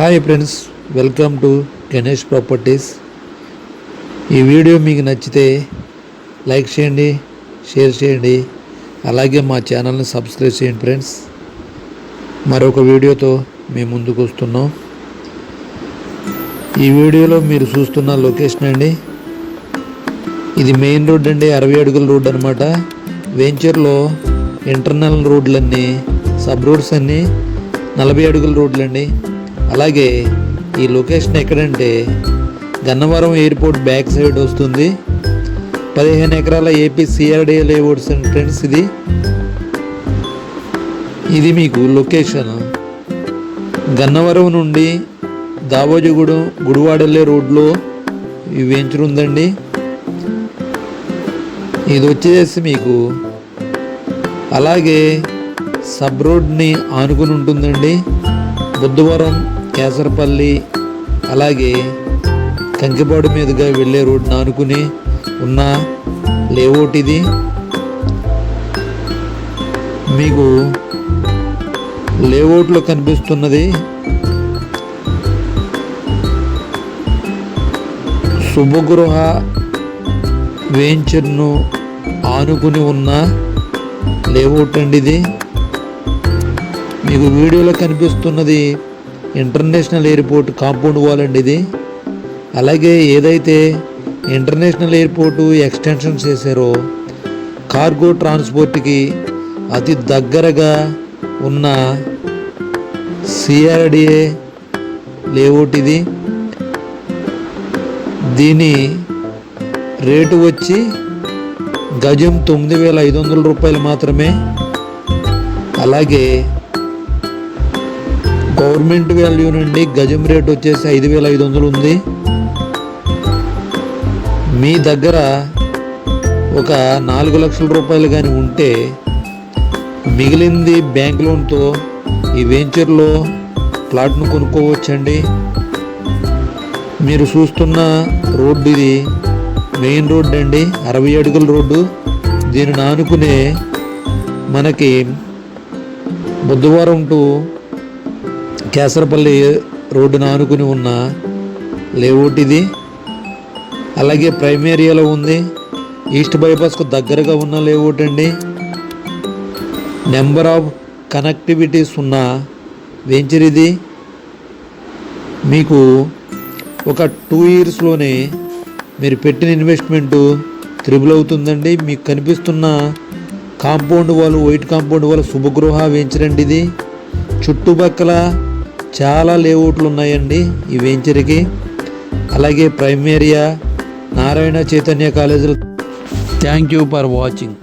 Hi friends welcome to Ganesh properties ఈ video మీకు నచ్చితే లైక్ చేయండి షేర్ చేయండి. అలాగే మా ఛానల్ని సబ్స్క్రైబ్ చేయండి ఫ్రెండ్స్ మరొక వీడియోతో మేము ముందుకు వస్తున్నాం. ఈ వీడియోలో మీరు చూస్తున్న లొకేషన్ అండి. ఇది మెయిన్ రోడ్ అండి అరవై అడుగుల రోడ్ అనమాట వెంచర్లో ఇంటర్నల్ రోడ్లన్నీ సబ్ రోడ్స్ అన్నీ నలభై అడుగుల రోడ్లండి. అలాగే ఈ లొకేషన్ ఎక్కడంటే గన్నవరం ఎయిర్పోర్ట్ బ్యాక్ సైడ్ వస్తుంది. పదిహేను ఎకరాల AP CRDA layouts and friends ఇది. ఇది మీకు లొకేషన్. గన్నవరం నుండి దావోజగూడెం గుడివాడెళ్ళే రోడ్లో ఈ వెంచర్ ఉందండి. ఇది వచ్చేసి మీకు అలాగే సబ్ రోడ్ని ఆనుకుని ఉంటుందండి. బుద్ధవరం కేసరపల్లి అలాగే కంకిపాడు మీదుగా వెళ్ళే రోడ్ని ఆనుకుని ఉన్న లేఅవుట్ ఇది. మీకు లేఅవుట్లో కనిపిస్తున్నది శుభగృహ వెంచర్ను ఆనుకుని ఉన్న లేఅవుట్ అండి ఇది. మీకు వీడియోలో కనిపిస్తున్నది ఇంటర్నేషనల్ ఎయిర్పోర్ట్ కాంపౌండ్ వాల్ అండి ఇది. అలాగే ఏదైతే ఇంటర్నేషనల్ ఎయిర్పోర్టు ఎక్స్టెన్షన్ చేశారో కార్గో ట్రాన్స్పోర్ట్కి అతి దగ్గరగా ఉన్న సిఆర్డిఏ లేఅవుట్ ఇది. దీని రేటు వచ్చి గజం తొమ్మిది వేల ఐదు వందల రూపాయలు మాత్రమే. అలాగే గవర్నమెంట్ వాల్యూ నుండి గజం రేట్ వచ్చేసి ఐదు వేల ఐదు వందలు ఉంది. మీ దగ్గర ఒక నాలుగు లక్షల రూపాయలు కానీ ఉంటే మిగిలింది బ్యాంక్ లోన్తో ఈ వెంచర్లో ప్లాట్ను కొనుక్కోవచ్చండి. మీరు చూస్తున్న రోడ్డు ఇది మెయిన్ రోడ్ అండి అరవై అడుగుల రోడ్డు. దీనిని ఆనుకునే మనకి బుధవారం టు కేసరపల్లి రోడ్డును ఆనుకుని ఉన్న లేఅవుట్ ఇది. అలాగే ప్రైమ్ ఏరియాలో ఉంది. ఈస్ట్ బైపాస్కు దగ్గరగా ఉన్న లేఅవుట్ అండి. నెంబర్ ఆఫ్ కనెక్టివిటీస్ ఉన్న వెంచర్ ఇది. మీకు ఒక టూ ఇయర్స్లోనే మీరు పెట్టిన ఇన్వెస్ట్మెంట్ త్రిబుల్ అవుతుందండి. మీకు కనిపిస్తున్న కాంపౌండ్ వాళ్ళు వైట్ కాంపౌండ్ వాళ్ళు శుభగృహ వెంచర్ అండి ఇది. చుట్టుపక్కల చాలా లేఅవుట్లు ఉన్నాయండి ఈ వెంచర్కి. అలాగే ప్రైమేరియా నారాయణ చైతన్య కాలేజీలో. Thank you for watching